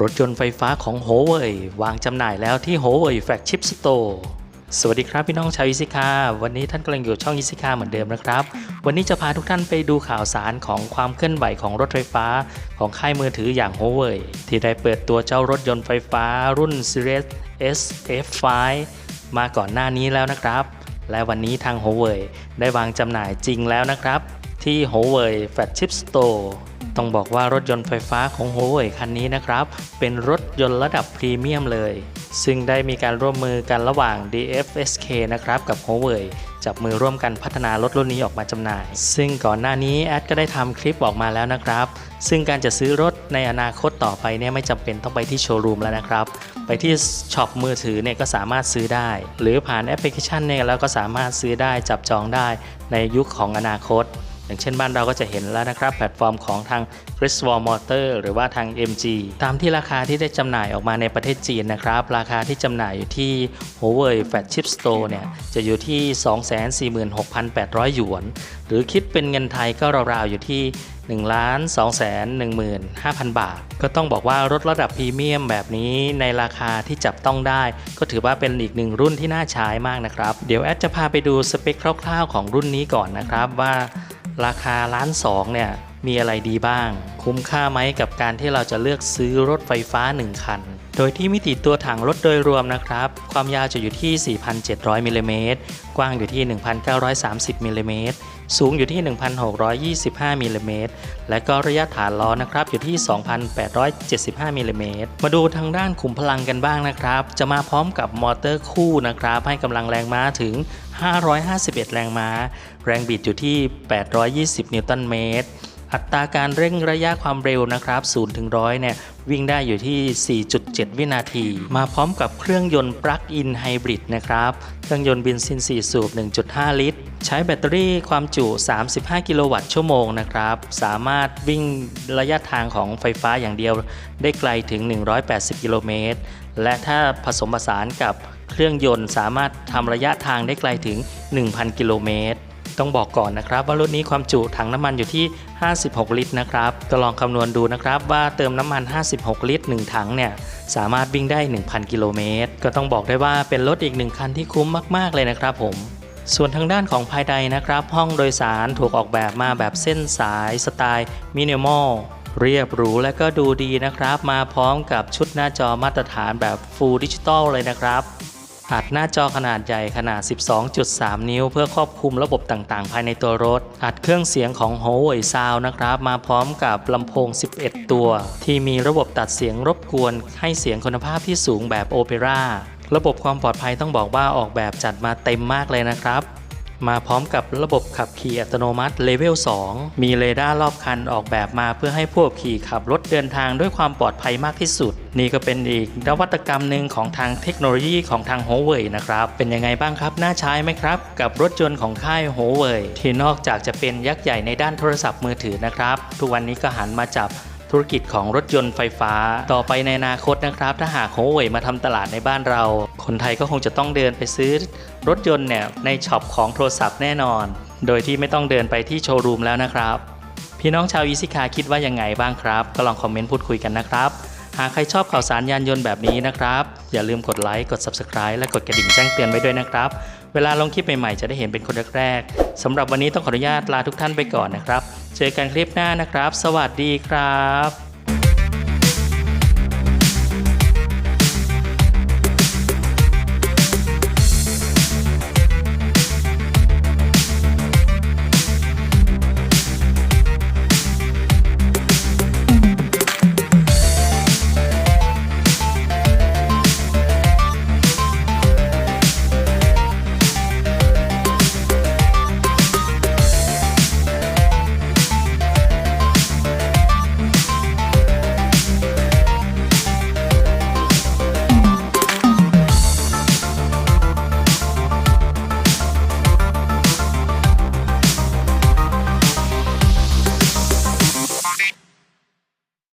รถยนต์ไฟฟ้าของ h o w e i วางจำหน่ายแล้วที่ h o w e i Flagship Store สวัสดีครับพี่น้องชาวอิซิคาวันนี้ท่านกำลังอยู่ช่องอิซิคาเหมือนเดิมนะครับ วันนี้จะพาทุกท่านไปดูข่าวสารของความเคลื่อนไหวของรถไฟฟ้า ของค่ายมือถืออย่าง h o w e i ที่ได้เปิดตัวเจ้ารถยนต์ไฟฟ้ารุ่น Series SF5 มาก่อนหน้านี้แล้วนะครับ และวันนี้ทาง h o w e i ได้วางจำหน่ายจริงแล้วนะครับ ที่ h o w e i Flagship Store ต้องบอกว่ารถยนต์ไฟฟ้าของ h o w e i คันนี้นะครับ เป็นรถยนต์ระดับพรีเมียมเลย ซึ่งได้มีการร่วมมือกันระหว่าง DFSK นะครับกับ h o w e i จับมือร่วมกันพัฒนารถรุ่นนี้ออกมาจำหน่าย ซึ่งก่อนหน้านี้แอดก็ได้ทำคลิปออกมาแล้วนะครับ ซึ่งการจะซื้อรถในอนาคตต่อไปเนี่ยไม่จำเป็นต้องไปที่โชว์รูมแล้วนะครับ ไปที่ช็อปมือถือเนี่ยก็สามารถซื้อได้ หรือผ่านแอปพลิเคชันเนี่ยเราก็สามารถซื้อได้จับจองได้ในยุคของอนาคต อย่างเช่นบ้านเราก็จะเห็นแล้วนะครับ แพลตฟอร์มของทาง c r i s w a l Motor หรือว่าทาง MG ตามที่ราคาที่ได้จำหน่ายออกมาในประเทศจีนนะครับ ราคาที่จำหน่ายอยู่ที่ h o w e i Flagship Store เนี่ย จะอยู่ที่ 246,800 หยวน หรือคิดเป็นเงินไทยก็ราวๆอยู่ที่1 2 1 5 0 0 0 บาท ก็ต้องบอกว่ารถระดับพรีเมียมแบบนี้ในราคาที่จับต้องได้ ก็ถือว่าเป็นอีกหนึ่งรุ่นที่น่าใช้มากนะครับ เดี๋ยวแอดจะพาไปดูสเปคคร่าวๆของรุ่นนี้ก่อนนะครับว่า ราคาล้านสองเนี่ย มีอะไรดีบ้าง คุ้มค่าไหมกับการที่เราจะเลือกซื้อรถไฟฟ้า 1 คัน โดยที่มิติตัวถังรถโดยรวมนะครับ ความยาวจะอยู่ที่ 4,700มิลลิเมตรกว้างอยู่ที่ 1,930มิลลิเมตรสูงอยู่ที่ 1,625มิลลิเมตรและก็ระยะฐานล้อนะครับอยู่ที่ 2,875มิลลิเมตรมาดูทางด้านขุมพลังกันบ้างนะครับ จะมาพร้อมกับมอเตอร์คู่นะครับ ให้กำลังแรงม้าถึง 551 แรงม้า แรงบิดอยู่ที่ 820 นิวตันเมตร อัตราการเร่งระยะความเร็วนะครับ0ถึง100เนี่ยวิ่งได้อยู่ที่ 4.7 วินาที มาพร้อมกับเครื่องยนต์ปลั๊กอินไฮบริดนะครับ เครื่องยนต์เบนซิน 4 สูบ 1.5 ลิตร ใช้แบตเตอรี่ความจุ 35 กิโลวัตต์ชั่วโมงนะครับ สามารถวิ่งระยะทางของไฟฟ้าอย่างเดียวได้ไกลถึง 180 กิโลเมตร และถ้าผสมผสานกับเครื่องยนต์สามารถทำระยะทางได้ไกลถึง 1,000 กิโลเมตร ต้องบอกก่อนนะครับว่ารถนี้ความจุถังน้ำมันอยู่ที่ 56 ลิตรนะครับก็ลองคำนวณดูนะครับว่าเติมน้ำมัน 56 ลิตร 1 ถังเนี่ยสามารถวิ่งได้ 1,000 กิโลเมตร ก็ต้องบอกได้ว่าเป็นรถอีกหนึ่งคันที่คุ้มมาก ๆ เลยนะครับผมส่วนทางด้านของภายในนะครับ ห้องโดยสารถูกออกแบบมาแบบเส้นสายสไตล์มินิมอลเรียบหรูและก็ดูดีนะครับ มาพร้อมกับชุดหน้าจอมาตรฐานแบบ Full Digital เลยนะครับ อัดหน้าจอขนาดใหญ่ขนาด 12.3 นิ้ว เพื่อครอบคลุมระบบต่างๆ ภายในตัวรถ อัดเครื่องเสียงของ h o w e i Sound นะครับ มาพร้อมกับลำโพง 11 ตัว ที่มีระบบตัดเสียงรบกวน ให้เสียงคุณภาพที่สูงแบบโอเปร่าระบบความปลอดภัยต้องบอกว่าออกแบบจัดมาเต็มมากเลยนะครับ มาพร้อมกับระบบขับขี่อัตโนมัติเลเวล 2 มีเรดาร์รอบคันออกแบบมาเพื่อให้ผู้ขับขี่ขับรถเดินทางด้วยความปลอดภัยมากที่สุด นี่ก็เป็นอีกนวัตกรรมหนึ่งของทางเทคโนโลยีของทาง h o w e i นะครับ เป็นยังไงบ้างครับ น่าใช้ไหมครับ กับรถยนต์ของค่าย h o w e i ที่นอกจากจะเป็นยักษ์ใหญ่ในด้านโทรศัพท์มือถือนะครับ ทุกวันนี้ก็หันมาจับ ธุรกิจของรถยนต์ไฟฟ้า ต่อไปในอนาคตนะครับ ถ้าหากโฮเว่ยมาทำตลาดในบ้านเรา คนไทยก็คงจะต้องเดินไปซื้อรถยนต์เนี่ยในช็อปของโทรศัพท์แน่นอน โดยที่ไม่ต้องเดินไปที่โชว์รูมแล้วนะครับ พี่น้องชาวอีซิคาคิดว่ายังไงบ้างครับ ก็ลองคอมเมนต์พูดคุยกันนะครับ หากใครชอบข่าวสารยานยนต์แบบนี้นะครับ อย่าลืมกดไลค์กด Subscribe และกดกระดิ่งแจ้งเตือนไว้ด้วยนะครับ เวลาลงคลิปใหม่ๆ จะได้เห็นเป็นคนแรกๆสำหรับวันนี้ต้องขออนุญาตลาทุกท่านไปก่อนนะครับ เจอกันคลิปหน้านะครับ สวัสดีครับ